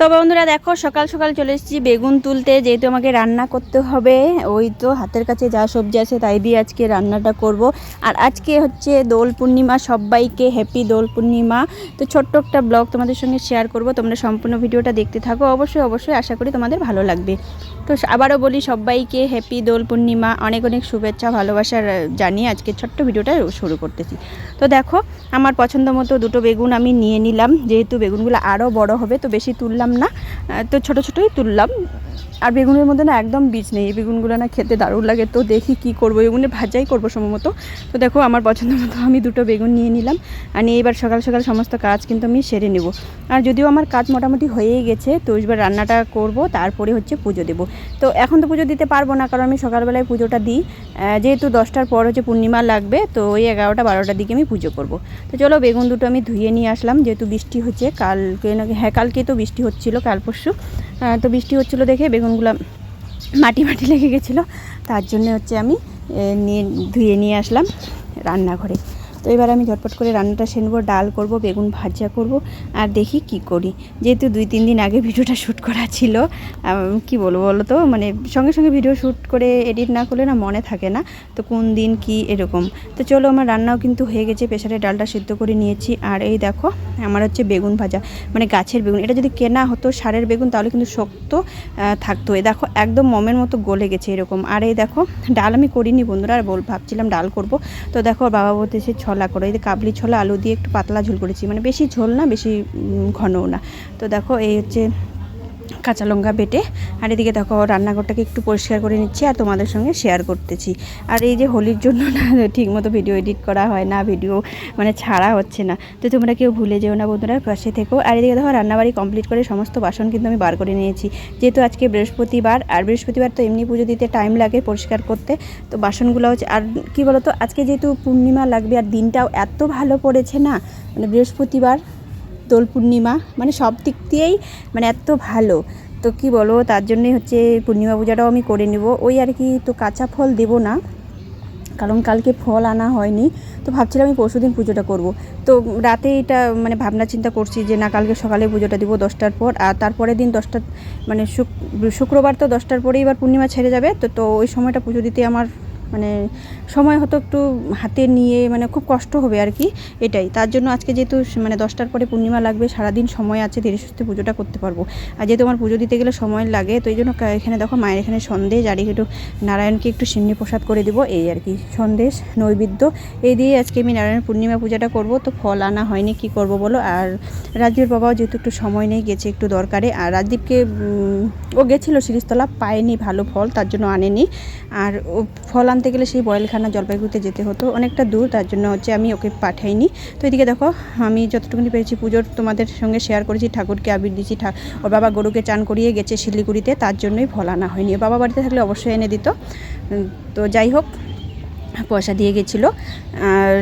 তো বন্ধুরা দেখো, সকাল সকাল চলে এসেছি বেগুন তুলতে। যেহেতু আমাকে রান্না করতে হবে, ওই তো হাতের কাছে যা সবজি আছে তাই দিয়ে আজকে রান্নাটা করব। আর আজকে হচ্ছে দোল পূর্ণিমা, সবাইকে হ্যাপি দোল পূর্ণিমা। তো ছোট্ট একটা ব্লগ তোমাদের সঙ্গে শেয়ার করব, তোমরা সম্পূর্ণ ভিডিওটা দেখতে থাকো। অবশ্যই অবশ্যই আশা করি তোমাদের ভালো লাগবে। তো আবারও বলি, সবাইকে হ্যাপি দোল পূর্ণিমা। অনেক অনেক শুভেচ্ছা ভালোবাসার জানিয়ে আজকে ছোট্ট ভিডিওটা শুরু করতেছি। তো দেখো, আমার পছন্দ মতো দুটো বেগুন আমি নিয়ে নিলাম। যেহেতু বেগুনগুলো আরও বড় হবে, তো বেশি তুললাম না তো ছোট ছোটোই তুললাম। আর বেগুনের মধ্যে না একদম বীজ নেই। এই বেগুনগুলো না খেতে দারুণ লাগে। তো দেখি কি করব। বেগুনের ভাজাই করব সম্ভবত। তো দেখো, আমার পছন্দ মতো আমি দুটো বেগুন নিয়ে নিলাম। আর নিয়ে এবার সকাল সকাল সমস্ত কাজ কিন্তু আমি সেরে নেব। আর যদিও আমার কাজ মোটামুটি হয়েই গেছে, তো এবার রান্নাটা করব, তারপরে হচ্ছে পুজো দেবো। তো এখন তো পুজো দিতে পারব না, কারণ আমি সকালবেলায় পুজোটা দিই। যেহেতু দশটার পর হচ্ছে পূর্ণিমা লাগবে, তো ওই এগারোটা বারোটার দিকে আমি পুজো করব। তো চলো, বেগুন দুটো আমি ধুয়ে নিয়ে আসলাম। যেহেতু বৃষ্টি হচ্ছে, কালকে নাকি হ্যাঁ কালকে তো বৃষ্টি হচ্ছিল, কাল পরশু। তো বৃষ্টি হচ্ছিল দেখে বেগুনগুলো মাটি মাটি লেগে গেছিল। তার জন্য হচ্ছে আমি নিয়ে, ধুয়ে নিয়ে আসলাম রান্নাঘরে। তো এবার আমি ঝটপট করে রান্নাটা সেনবো, ডাল করব, বেগুন ভাজা করব আর দেখি কি করি। যেহেতু দুই তিন দিন আগে ভিডিওটা শ্যুট করা ছিল কি বলব বলো তো? মানে সঙ্গে সঙ্গে ভিডিও শ্যুট করে, এডিট না করলে না মনে থাকে না, তো কোন দিন কি এরকম। তো চলো আমার রান্নাও কিন্তু হয়ে গেছে প্রেশারে ডালটা সিদ্ধ করে নিয়েছি। আর এই দেখো, আমার হচ্ছে বেগুন ভাজা মানে গাছের বেগুন। এটা যদি কেনা হতো সারের বেগুন, তাহলে কিন্তু শক্ত থাকতো। এই দেখো, একদম মমের মতো গলে গেছে এরকম। আর এই দেখো, ডাল আমি করিনি বন্ধুরা, আর বল ভাবছিলাম ডাল করব। তো দেখো বাবা বলতেছে, ছলা করো, এই যে কাবলি ছোলা, আলু দিয়ে একটু পাতলা ঝোল করেছি। মানে বেশি ঝোল না, বেশি ঘনও না। তো দেখো, এই হচ্ছে কাঁচা লঙ্কা বেটে, আর এদিকে দেখো রান্নাঘরটাকে একটু পরিষ্কার করে নিচ্ছি আর তোমাদের সঙ্গে শেয়ার করতেছি। আর এই যে হোলির জন্য না, ঠিকমতো ভিডিও এডিট করা হয় না ভিডিও মানে ছাড়া হচ্ছে না। তো তোমরা কেউ ভুলে যেও না বন্ধুরা, পাশে থেকো। আর এদিকে দেখো রান্নাবাড়ি কমপ্লিট করে সমস্ত বাসন কিন্তু আমি বার করে নিয়েছি। যেহেতু আজকে বৃহস্পতিবার, আর বৃহস্পতিবার তো এমনি পুজো দিতে টাইম লাগে পরিষ্কার করতে, তো বাসনগুলো হচ্ছে আর কি বলতো, আজকে যেহেতু পূর্ণিমা লাগবে আর দিনটাও এত ভালো পড়েছে না মানে বৃহস্পতিবার দোল পূর্ণিমা মানে সব দিক দিয়েই মানে এত ভালো। তো কি বলো তার জন্যই হচ্ছে পূর্ণিমা পূজাটাও আমি করে নেব। ওই আর কি তো কাঁচা ফল দেব না, কারণ কালকে ফল আনা হয়নি। তো ভাবছিলাম আমি পরশু দিন পুজোটা করব। তো রাতে এটা মানে ভাবনা চিন্তা করছি যে না, কালকে সকালে পুজোটা দিব দশটার পর। আর তারপরের দিন দশটা মানে শুক- শুক্রবার তো দশটার পরেই এবার পূর্ণিমা ছেড়ে যাবে। তো তো ওই সময়টা পুজো দিতে আমার মানে সময় হতো একটু হাতে নিয়ে মানে খুব কষ্ট হবে আর কি, এটাই। তার জন্য আজকে যেহেতু মানে দশটার পরে পূর্ণিমা লাগবে, সারাদিন সময় আছে, ধীরে সুস্থে পুজোটা করতে পারব। আর যেহেতু আমার পুজো দিতে গেলে সময় লাগে, তো এই জন্য এখানে দেখো মায়ের এখানে সন্দেশ, আর একটু নারায়ণকে একটু সিন্নি প্রসাদ করে দিব, এই আর কি, সন্দেশ, নৈবেদ্য। এই দিয়ে আজকে আমি নারায়ণ পূর্ণিমা পূজাটা করব, তো ফল আনা হয়নি, কি করব বলো? আর রাজদীপের বাবাও যেহেতু একটু সময় নেই, গেছে একটু দরকারে, আর রাজদীপকে ও গেছিল সিরিজতলা, পায়নি ভালো ফল, তার জন্য আনেনি। আর ও ফল আনতে গেলে সেই বয়েলখানা জলপাইগুড়িতে যেতে হতো। অনেকটা দূর, তার জন্য হচ্ছে আমি ওকে পাঠাইনি। তো এদিকে দেখো, আমি যতটুকুনি পেরেছি পুজোর তোমাদের সঙ্গে শেয়ার করেছি। ঠাকুরকে আবির দিয়েছি ওর বাবা গরুকে চান করিয়ে গেছে শিলিগুড়িতে, তার জন্যই ফল আনা হয়নি। বাবা বাড়িতে থাকলে অবশ্যই এনে দিত। তো যাই হোক, পয়সা দিয়ে গেছিল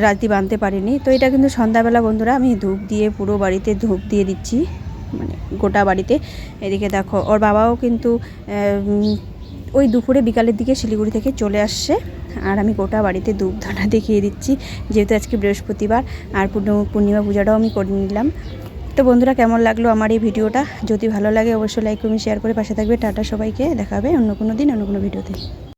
রাতি বাঁধতে পারিনি। তো এটা কিন্তু সন্ধ্যাবেলা বন্ধুরা, আমি ধূপ দিয়ে পুরো বাড়িতে ধূপ দিয়ে দিচ্ছি মানে গোটা বাড়িতে। এদিকে দেখো, ওর বাবাও কিন্তু ওই দুপুরে বিকালের দিকে শিলিগুড়ি থেকে চলে আসছে। আর আমি গোটা বাড়িতে ধূপ দেখিয়ে দিচ্ছি, যেহেতু আজকে বৃহস্পতিবার, আর পূর্ণ- পূর্ণিমা পূজাটাও আমি করে নিলাম। তো বন্ধুরা, কেমন লাগল আমার এই ভিডিওটা? যদি ভালো লাগে, অবশ্যই লাইক কমেন্ট শেয়ার করে পাশে থাকবে। টাটা সবাইকে দেখাবে অন্য কোনো দিন, অন্য কোনো ভিডিওতে।